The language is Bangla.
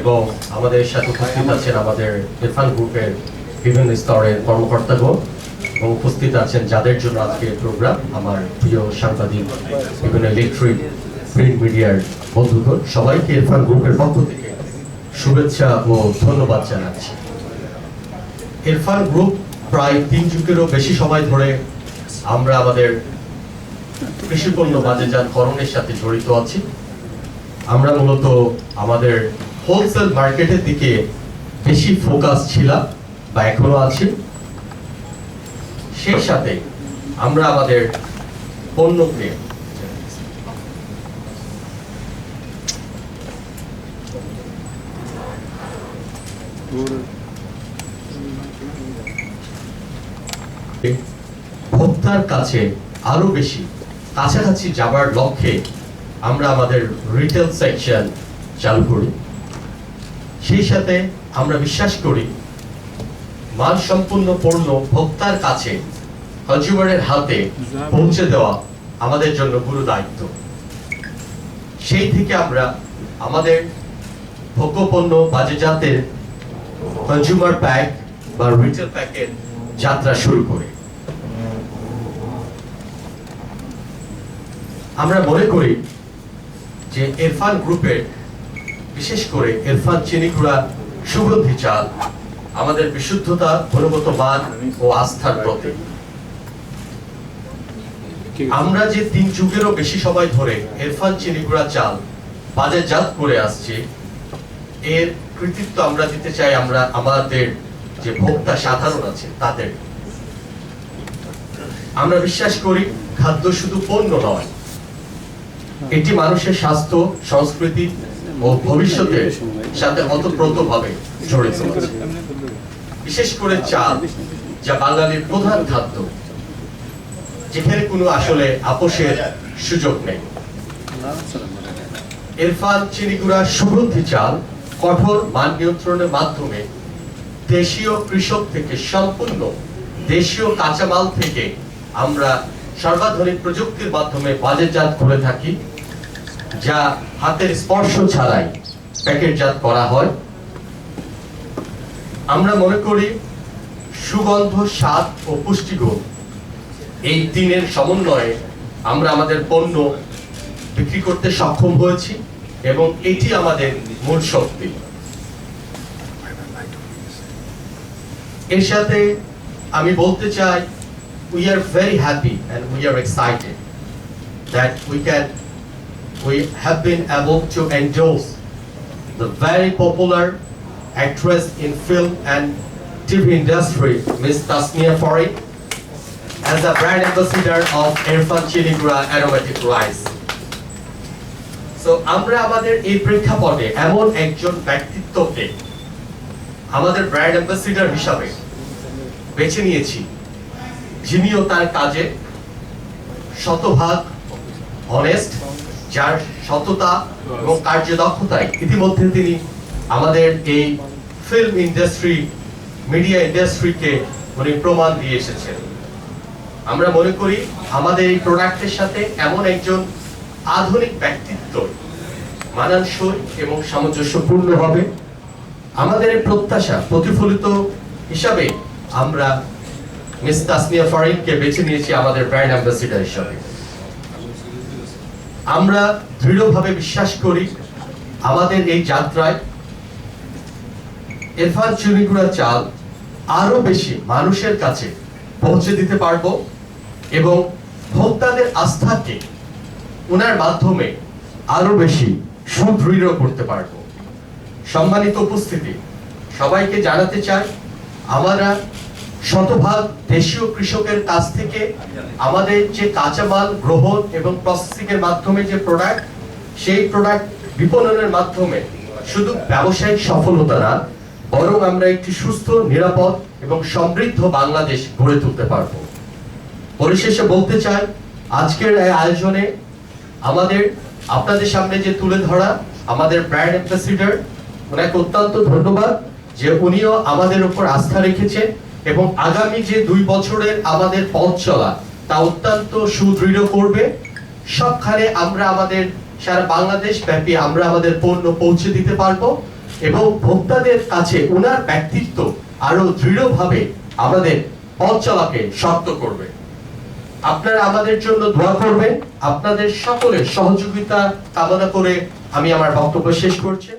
এবং আমাদের সাথে উপস্থিত আছেন আমাদের ইরফান গ্রুপের বিভিন্ন স্তরের কর্মকর্তাগণ এবং উপস্থিত আছেন যাদের জন্য আজকে প্রোগ্রাম আমার প্রিয় সাংবাদিক, বিভিন্ন ইলেকট্রিক প্রিন্ট মিডিয়ার বন্ধুগণ, সবাইকে ইরফান গ্রুপের পক্ষ থেকে শুভেচ্ছা ও ধন্যবাদ জানাচ্ছি। ইরফান গ্রুপ প্রায় তিন যুগেরও বেশি সময় ধরে আমরা আমাদের কৃষিপণ্য বাজারজাতকরণের সাথে জড়িত আছি। আমরা মূলত আমাদের হোলসেল মার্কেটের দিকে বেশি ফোকাস ছিলাম বা এখনও আছে। সেই সাথে আমরা আমাদের পণ্যকে ভোক্তার কাছে আরও বেশি কাছাকাছি যাবার লক্ষ্যে আমরা আমাদের রিটেল সেকশন চালু করি। সেই সাথে আমরা বিশ্বাস করি মানসম্পন্ন পণ্য ভোক্তার কাছে কনজিউমারের হাতে পৌঁছে দেওয়া আমাদের জন্য গুরু দায়িত্ব। সেই থেকে আমরা আমাদের ভোগ্যপণ্য বাজারজাতের কনজিউমার প্যাক বা রিটেল প্যাকের যাত্রা শুরু করি। আমরা মনে করি যে ইরফান গ্রুপের বিশেষ করে ইরফান চিনিকুড়া সুগন্ধি চাল, আমাদের বিশুদ্ধতা গুণগত মান ও আস্থার প্রতীক। আমরা যে তিন যুগেরও বেশি সময় ধরে ইরফান চিনিগুড়া চাল বাজারজাত করে আসছি, এর কৃতিত্ব আমরা দিতে চাই আমরা, আমাদের যে ভোক্তা সাধারণ আছে, তাদের। আমরা বিশ্বাস করি খাদ্য শুধু পণ্য নয়, এটি মানুষের স্বাস্থ্য, সংস্কৃতি ও ভবিষ্যতের সাথে অতপ্রতভাবে জড়িত আছে। বিশেষ করে চাল যা বাঙালির প্রধান খাদ্য, যেখানে কোনো আসলে আপোষের সুযোগ নেই। ইরফান চিনিগুড়া সুগন্ধি চাল কঠোর মান নিয়ন্ত্রণের মাধ্যমে দেশীয় কৃষক থেকে সম্পূর্ণ দেশীয় কাঁচামাল থেকে আমরা সর্বাধুনিক প্রযুক্তির মাধ্যমে বাজারজাত করে থাকি। যা হাতের স্পর্শ ছাড়াই প্যাকেটজাত করা হয়। আমরা মনে করি সুগন্ধ, স্বাদ ও পুষ্টিগুণ এই তিনের সমন্বয়ে আমরা আমাদের পণ্য বিক্রি করতে সক্ষম হয়েছি এবং এটি আমাদের মূল শক্তি। এর সাথে আমি বলতে চাই we are very happy and we are excited that we can we have been able to endorse the very popular actress in film and TV industry, Ms. Tasmia Farid, as the brand ambassador of Irfan Chiligra Aromatic Rice. So আমরা আমাদের এই প্রেক্ষাপটে এমন একজন ব্যক্তিত্বকে আমাদের ব্র্যান্ড অ্যাম্বাসিডার হিসাবে বেছে নিয়েছি যিনিও তার কাজে শতভাগ অনেস্ট যার সততা এবং কার্যদক্ষতায় ইতিমধ্যে তিনি আমাদের এই ফিল্ম ইন্ডাস্ট্রি মিডিয়া ইন্ডাস্ট্রিকে উনি প্রমাণ দিয়ে এসেছেন। আমরা মনে করি আমাদের এই প্রোডাক্টের সাথে এমন একজন আধুনিক ব্যক্তিত্ব মানানসই এবং সামঞ্জস্যপূর্ণ হবে আমাদের প্রত্যাশা প্রতিফলিত হিসাবে আমরা মিস তাসমিয়া ফারিনকে বেছে নিয়েছি আমাদের ব্র্যান্ড অ্যাম্বাসিডার হিসাবে। আমরা দৃঢ়ভাবে বিশ্বাস করি আমাদের এই যাত্রায় ইরফান চুরিগুড়া চাল আরও বেশি মানুষের কাছে পৌঁছে দিতে পারব এবং ভোক্তাদের আস্থাকে ওনার মাধ্যমে আরও বেশি সুদৃঢ় করতে পারব। সম্মানিত উপস্থিতি, সবাইকে জানাতে চাই, আমরা শতভাগ দেশীয় কৃষকের কাছ থেকে আমাদের যে কাঁচামাল গ্রহণ এবং প্রসেসিং এর মাধ্যমে যে প্রোডাক্ট সেই প্রোডাক্ট বিপণনের মাধ্যমে শুধু ব্যবসায়িক সফলতা না, বরং আমরা একটি সুস্থ, নিরাপদ এবং সমৃদ্ধ বাংলাদেশ গড়ে তুলতে পারব। পরিশেষে বলতে চাই, আজকের এই আয়োজনে আমাদের, আপনাদের সামনে যে তুলে ধরা আমাদের ব্র্যান্ড অ্যাম্বাসিডার ওনাকে অত্যন্ত ধন্যবাদ যে উনিও আমাদের উপর আস্থা রেখেছেন। এবং আগামী যে দুই বছরের আমাদের পথ চলা, তা অত্যন্ত সুদৃঢ় করবে। সবখানে আমরা আমাদের, সারা বাংলাদেশ ব্যাপী আমরা আমাদের পণ্য পৌঁছে দিতে পারব এবং ভোক্তাদের কাছে ওনার ব্যক্তিত্ব আরও দৃঢ়ভাবে আমাদের পথ চলাকে শক্ত করবে। আপনারা আমাদের জন্য দোয়া করবেন। আপনাদের সকলের সহযোগিতা কামনা করে আমি আমার বক্তব্য শেষ করছি।